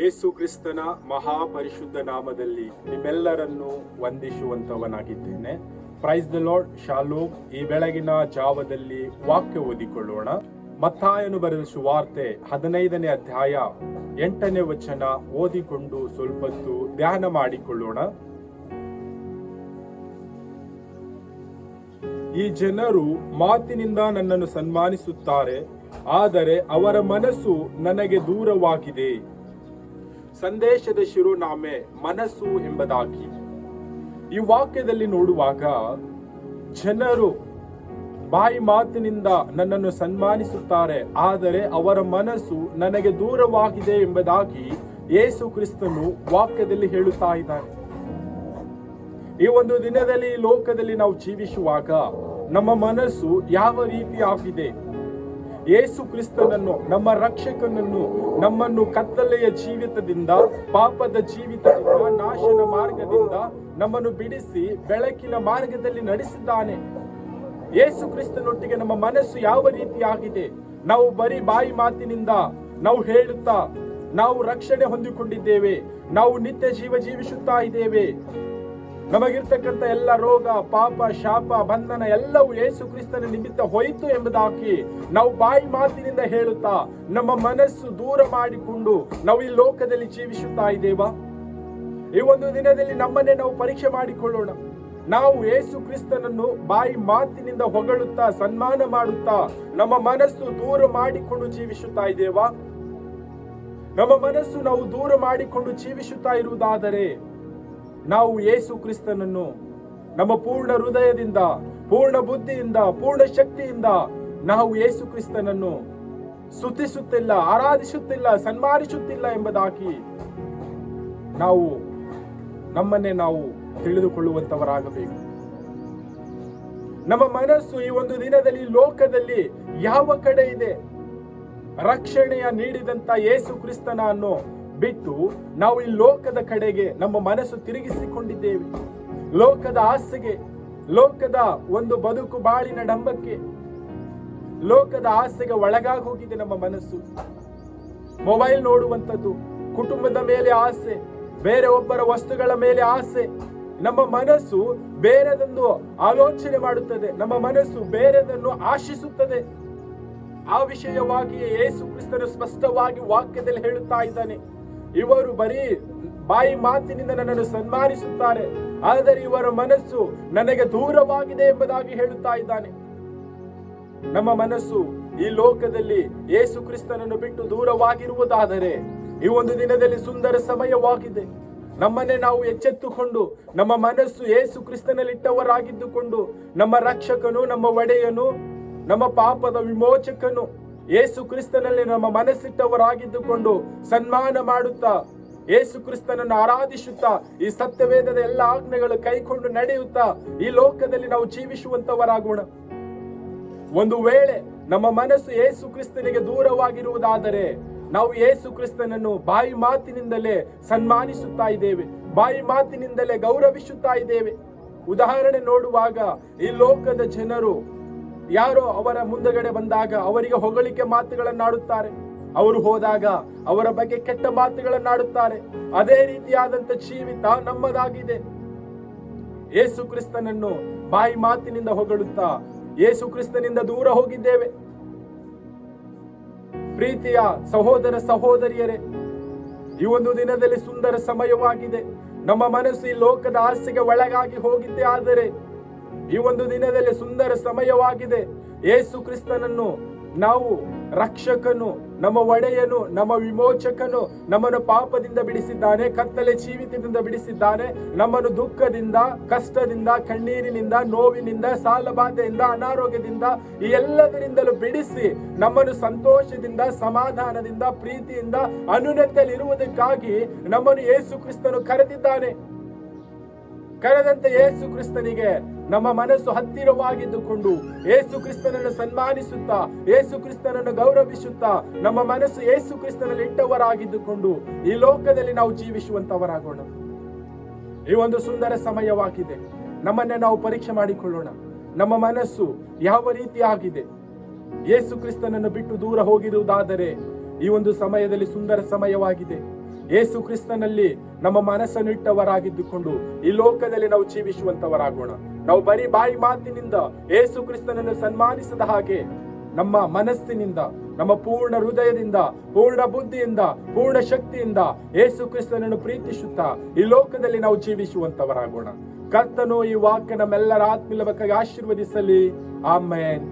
ಯೇಸು ಕ್ರಿಸ್ತನ ಮಹಾಪರಿಶುದ್ಧ ನಾಮದಲ್ಲಿ ನಿಮ್ಮೆಲ್ಲರನ್ನು ವಂದಿಸುವಂತವನಾಗಿದ್ದೇನೆ ಪ್ರೈಸ್ ದ ಲಾರ್ಡ್ ಶಾಲೂಕ್, ಈ ಬೆಳಗಿನ ಜಾವದಲ್ಲಿ ವಾಕ್ಯ ಓದಿಕೊಳ್ಳೋಣ. ಮತ್ತಾಯನು ಬರೆದ ಸುವಾರ್ತೆ ಹದಿನೈದನೇ ಅಧ್ಯಾಯ ಎಂಟನೇ ವಚನ ಓದಿಕೊಂಡು ಸ್ವಲ್ಪತ್ತು ಧ್ಯಾನ ಮಾಡಿಕೊಳ್ಳೋಣ. ಈ ಜನರು ಮಾತಿನಿಂದ ನನ್ನನ್ನು ಸನ್ಮಾನಿಸುತ್ತಾರೆ, ಆದರೆ ಅವರ ಮನಸ್ಸು ನನಗೆ ದೂರವಾಗಿದೆ. ಸಂದೇಶದ ಶಿರೋನಾಮೆ ಮನಸ್ಸು ಎಂಬುದಾಗಿ. ಈ ವಾಕ್ಯದಲ್ಲಿ ನೋಡುವಾಗ ಜನರು ಬಾಯಿ ಮಾತಿನಿಂದ ನನ್ನನ್ನು ಸನ್ಮಾನಿಸುತ್ತಾರೆ, ಆದರೆ ಅವರ ಮನಸ್ಸು ನನಗೆ ದೂರವಾಗಿದೆ ಎಂಬುದಾಗಿ ಯೇಸು ಕ್ರಿಸ್ತನು ವಾಕ್ಯದಲ್ಲಿ ಹೇಳುತ್ತಾ ಇದ್ದಾರೆ ಈ ಒಂದು ದಿನದಲ್ಲಿ ಲೋಕದಲ್ಲಿ ನಾವು ಜೀವಿಸುವಾಗ ನಮ್ಮ ಮನಸ್ಸು ಯಾವ ರೀತಿ ಆಗಿದೆ ಯೇಸು ಕ್ರಿಸ್ತನನ್ನು, ನಮ್ಮ ರಕ್ಷಕನನ್ನು, ನಮ್ಮನ್ನು ಕತ್ತಲೆಯ ಜೀವಿತದಿಂದ, ಪಾಪದ ಜೀವಿತದಿಂದ, ನಾಶನ ಮಾರ್ಗದಿಂದ ನಮ್ಮನ್ನು ಬಿಡಿಸಿ ಬೆಳಕಿನ ಮಾರ್ಗದಲ್ಲಿ ನಡೆಸಿದ್ದಾನೆ. ಯೇಸು ಕ್ರಿಸ್ತನೊಟ್ಟಿಗೆ ನಮ್ಮ ಮನಸ್ಸು ಯಾವ ರೀತಿ ಆಗಿದೆ? ನಾವು ಬರೀ ಬಾಯಿ ಮಾತಿನಿಂದ ನಾವು ಹೇಳುತ್ತಾ, ನಾವು ರಕ್ಷಣೆ ಹೊಂದಿಕೊಂಡಿದ್ದೇವೆ, ನಾವು ನಿತ್ಯ ಜೀವ ಜೀವಿಸುತ್ತಾ ಇದ್ದೇವೆ. ನಮಗಿರ್ತಕ್ಕಂಥ ಎಲ್ಲ ರೋಗ, ಪಾಪ, ಶಾಪ, ಬಂಧನ ಎಲ್ಲವೂ ಯೇಸು ಕ್ರಿಸ್ತನ ನಿಮಿತ್ತ ಹೋಯಿತು ಎಂಬುದಾಗಿ ನಾವು ಬಾಯಿ ಮಾತಿನಿಂದ ಹೇಳುತ್ತಾ, ನಮ್ಮ ಮನಸ್ಸು ದೂರ ಮಾಡಿಕೊಂಡು ನಾವು ಈ ಲೋಕದಲ್ಲಿ ಜೀವಿಸುತ್ತಾ ಇದ್ದೇವಾ? ಈ ಒಂದು ದಿನದಲ್ಲಿ ನಮ್ಮನ್ನೇ ನಾವು ಪರೀಕ್ಷೆ ಮಾಡಿಕೊಳ್ಳೋಣ. ನಾವು ಯೇಸು ಕ್ರಿಸ್ತನನ್ನು ಬಾಯಿ ಮಾತಿನಿಂದ ಹೊಗಳುತ್ತಾ, ಸನ್ಮಾನ ಮಾಡುತ್ತಾ, ನಮ್ಮ ಮನಸ್ಸು ದೂರ ಮಾಡಿಕೊಂಡು ಜೀವಿಸುತ್ತಾ ಇದ್ದೇವಾ? ನಮ್ಮ ಮನಸ್ಸು ನಾವು ದೂರ ಮಾಡಿಕೊಂಡು ಜೀವಿಸುತ್ತಾ ಇರುವುದಾದರೆ ನಾವು ಯೇಸು ಕ್ರಿಸ್ತನನ್ನು ನಮ್ಮ ಪೂರ್ಣ ಹೃದಯದಿಂದ, ಪೂರ್ಣ ಬುದ್ಧಿಯಿಂದ, ಪೂರ್ಣ ಶಕ್ತಿಯಿಂದ ನಾವು ಯೇಸು ಕ್ರಿಸ್ತನನ್ನು ಸ್ತುತಿಸುತ್ತಿಲ್ಲ, ಆರಾಧಿಸುತ್ತಿಲ್ಲ, ಸನ್ಮಾನಿಸುತ್ತಿಲ್ಲ ಎಂಬುದಾಗಿ ನಾವು ನಮ್ಮನ್ನೇ ನಾವು ತಿಳಿದುಕೊಳ್ಳುವಂತವರಾಗಬೇಕು. ನಮ್ಮ ಮನಸ್ಸು ಈ ಒಂದು ದಿನದಲ್ಲಿ, ಲೋಕದಲ್ಲಿ ಯಾವ ಕಡೆ ಇದೆ? ರಕ್ಷಣೆಯ ನೀಡಿದಂತ ಯೇಸು ಕ್ರಿಸ್ತನನ್ನು ಬಿಟ್ಟು ನಾವು ಈ ಲೋಕದ ಕಡೆಗೆ ನಮ್ಮ ಮನಸ್ಸು ತಿರುಗಿಸಿಕೊಂಡಿದ್ದೇವೆ. ಲೋಕದ ಆಸೆಗೆ, ಲೋಕದ ಒಂದು ಬದುಕು ಬಾಳಿನ ಡಂಬಕ್ಕೆ, ಲೋಕದ ಆಸೆಗೆ ಒಳಗಾಗಿ ಹೋಗಿದೆ ನಮ್ಮ ಮನಸ್ಸು. ಮೊಬೈಲ್ ನೋಡುವಂಥದ್ದು, ಕುಟುಂಬದ ಮೇಲೆ ಆಸೆ, ಬೇರೆ ಒಬ್ಬರ ವಸ್ತುಗಳ ಮೇಲೆ ಆಸೆ. ನಮ್ಮ ಮನಸ್ಸು ಬೇರೆದನ್ನು ಆಲೋಚನೆ ಮಾಡುತ್ತದೆ. ನಮ್ಮ ಮನಸ್ಸು ಬೇರೆದನ್ನು ಆಶಿಸುತ್ತದೆ. ಆ ವಿಷಯವಾಗಿಯೇ ಯೇಸು ಕ್ರಿಸ್ತನು ಸ್ಪಷ್ಟವಾಗಿ ವಾಕ್ಯದಲ್ಲಿ ಹೇಳುತ್ತಾ ಇದ್ದಾನೆ. ಇವರು ಬರೀ ಬಾಯಿ ಮಾತಿನಿಂದ ನನ್ನನ್ನು ಸನ್ಮಾನಿಸುತ್ತಾರೆ, ಆದರೆ ಇವರ ಮನಸ್ಸು ನನಗೆ ದೂರವಾಗಿದೆ ಎಂಬುದಾಗಿ ಹೇಳುತ್ತಾ ಇದ್ದಾನೆ. ನಮ್ಮ ಮನಸ್ಸು ಈ ಲೋಕದಲ್ಲಿ ಯೇಸು ಕ್ರಿಸ್ತನನ್ನು ಬಿಟ್ಟು ದೂರವಾಗಿರುವುದಾದರೆ ಈ ಒಂದು ದಿನದಲ್ಲಿ ಸುಂದರ ಸಮಯವಾಗಿದೆ. ನಮ್ಮನ್ನೇ ನಾವು ಎಚ್ಚೆತ್ತುಕೊಂಡು ನಮ್ಮ ಮನಸ್ಸು ಯೇಸು ಕ್ರಿಸ್ತನಲ್ಲಿಟ್ಟವರಾಗಿದ್ದುಕೊಂಡು ನಮ್ಮ ರಕ್ಷಕನು, ನಮ್ಮ ಒಡೆಯನು, ನಮ್ಮ ಪಾಪದ ವಿಮೋಚಕನು ಯೇಸು ಕ್ರಿಸ್ತನಲ್ಲಿ ನಮ್ಮ ಮನಸ್ಸಿಟ್ಟವರಾಗಿದ್ದುಕೊಂಡು ಸನ್ಮಾನ ಮಾಡುತ್ತಾ, ಯೇಸು ಕ್ರಿಸ್ತನನ್ನು ಆರಾಧಿಸುತ್ತಾ, ಈ ಸತ್ಯವೇದದ ಎಲ್ಲ ಆಜ್ಞೆಗಳು ಕೈಕೊಂಡು ನಡೆಯುತ್ತಾ, ಈ ಲೋಕದಲ್ಲಿ ನಾವು ಜೀವಿಸುವಂತವರಾಗೋಣ. ಒಂದು ವೇಳೆ ನಮ್ಮ ಮನಸ್ಸು ಯೇಸು ಕ್ರಿಸ್ತನಿಗೆ ದೂರವಾಗಿರುವುದಾದರೆ, ನಾವು ಯೇಸು ಕ್ರಿಸ್ತನನ್ನು ಬಾಯಿ ಮಾತಿನಿಂದಲೇ ಸನ್ಮಾನಿಸುತ್ತಾ ಇದ್ದೇವೆ, ಬಾಯಿ ಮಾತಿನಿಂದಲೇ ಗೌರವಿಸುತ್ತಾ ಇದ್ದೇವೆ. ಉದಾಹರಣೆ ನೋಡುವಾಗ ಈ ಲೋಕದ ಜನರು ಯಾರೋ ಅವರ ಮುಂದಗಡೆ ಬಂದಾಗ ಅವರಿಗೆ ಹೊಗಳಿಕೆ ಮಾತುಗಳನ್ನಾಡುತ್ತಾರೆ. ಅವರು ಹೋದಾಗ ಅವರ ಬಗ್ಗೆ ಕೆಟ್ಟ ಮಾತುಗಳನ್ನಾಡುತ್ತಾರೆ. ಅದೇ ರೀತಿಯಾದಂತ ಜೀವಿತ ನಮ್ಮದಾಗಿದೆ. ಯೇಸು ಕ್ರಿಸ್ತನನ್ನು ಬಾಯಿ ಮಾತಿನಿಂದ ಹೊಗಳುತ್ತಾ ಯೇಸು ಕ್ರಿಸ್ತನಿಂದ ದೂರ ಹೋಗಿದ್ದೇವೆ. ಪ್ರೀತಿಯ ಸಹೋದರ ಸಹೋದರಿಯರೇ, ಈ ಒಂದು ದಿನದಲ್ಲಿ ಸುಂದರ ಸಮಯವಾಗಿದೆ. ನಮ್ಮ ಮನಸ್ಸು ಈ ಲೋಕದ ಆಸೆಗೆ ಒಳಗಾಗಿ ಹೋಗಿದ್ದೇ ಆದರೆ ಈ ಒಂದು ದಿನದಲ್ಲಿ ಸುಂದರ ಸಮಯವಾಗಿದೆ. ಏಸು ಕ್ರಿಸ್ತನನ್ನು ನಾವು ರಕ್ಷಕನು, ನಮ್ಮ ಒಡೆಯನು, ನಮ್ಮ ವಿಮೋಚಕನು, ನಮ್ಮನ್ನು ಪಾಪದಿಂದ ಬಿಡಿಸಿದ್ದಾನೆ, ಕತ್ತಲೆ ಜೀವಿತದಿಂದ ಬಿಡಿಸಿದ್ದಾನೆ, ನಮ್ಮನ್ನು ದುಃಖದಿಂದ, ಕಷ್ಟದಿಂದ, ಕಣ್ಣೀರಿನಿಂದ, ನೋವಿನಿಂದ, ಸಾಲಬಾಧೆಯಿಂದ, ಅನಾರೋಗ್ಯದಿಂದ ಈ ಎಲ್ಲದರಿಂದಲೂ ಬಿಡಿಸಿ ನಮ್ಮನ್ನು ಸಂತೋಷದಿಂದ, ಸಮಾಧಾನದಿಂದ, ಪ್ರೀತಿಯಿಂದ, ಅನುನತೆಯಲ್ಲಿರುವುದಕ್ಕಾಗಿ ನಮ್ಮನ್ನು ಯೇಸು ಕರೆದಿದ್ದಾನೆ. ಕರೆದಂತೆ ಯೇಸು ಕ್ರಿಸ್ತನಿಗೆ ನಮ್ಮ ಮನಸ್ಸು ಹತ್ತಿರವಾಗಿದ್ದುಕೊಂಡು ಏಸು ಕ್ರಿಸ್ತನನ್ನು ಸನ್ಮಾನಿಸುತ್ತಾ, ಏಸು ಕ್ರಿಸ್ತನನ್ನು ಗೌರವಿಸುತ್ತಾ, ನಮ್ಮ ಮನಸ್ಸು ಏಸು ಕ್ರಿಸ್ತನಲ್ಲಿ ಇಟ್ಟವರಾಗಿದ್ದುಕೊಂಡು ಈ ಲೋಕದಲ್ಲಿ ನಾವು ಜೀವಿಸುವಂತವರಾಗೋಣ. ಈ ಒಂದು ಸುಂದರ ಸಮಯವಾಗಿದೆ. ನಮ್ಮನ್ನೇ ನಾವು ಪರೀಕ್ಷೆ ಮಾಡಿಕೊಳ್ಳೋಣ. ನಮ್ಮ ಮನಸ್ಸು ಯಾವ ರೀತಿ ಆಗಿದೆ ಯೇಸು ಕ್ರಿಸ್ತನನ್ನು ಬಿಟ್ಟು ದೂರ ಹೋಗಿರುವುದಾದರೆ ಈ ಒಂದು ಸಮಯದಲ್ಲಿ ಸುಂದರ ಸಮಯವಾಗಿದೆ. ಏಸು ಕ್ರಿಸ್ತನಲ್ಲಿ ನಮ್ಮ ಮನಸ್ಸನ್ನು ಇಟ್ಟವರಾಗಿದ್ದುಕೊಂಡು ಈ ಲೋಕದಲ್ಲಿ ನಾವು ಜೀವಿಸುವಂತವರಾಗೋಣ. ನಾವು ಬರೀ ಬಾಯಿ ಮಾತಿನಿಂದ ಏಸು ಕ್ರಿಸ್ತನನ್ನು ಸನ್ಮಾನಿಸದ ಹಾಗೆ ನಮ್ಮ ಮನಸ್ಸಿನಿಂದ, ನಮ್ಮ ಪೂರ್ಣ ಹೃದಯದಿಂದ, ಪೂರ್ಣ ಬುದ್ಧಿಯಿಂದ, ಪೂರ್ಣ ಶಕ್ತಿಯಿಂದ ಏಸು ಕ್ರಿಸ್ತನನ್ನು ಪ್ರೀತಿಸುತ್ತಾ ಈ ಲೋಕದಲ್ಲಿ ನಾವು ಜೀವಿಸುವಂತವರಾಗೋಣ. ಕರ್ತನು ಈ ವಾಕ್ಯ ನಮ್ಮೆಲ್ಲರ ಆತ್ಮಿಲವಕ್ಕಾಗಿ ಆಶೀರ್ವದಿಸಲಿ. ಆಮೇನ್.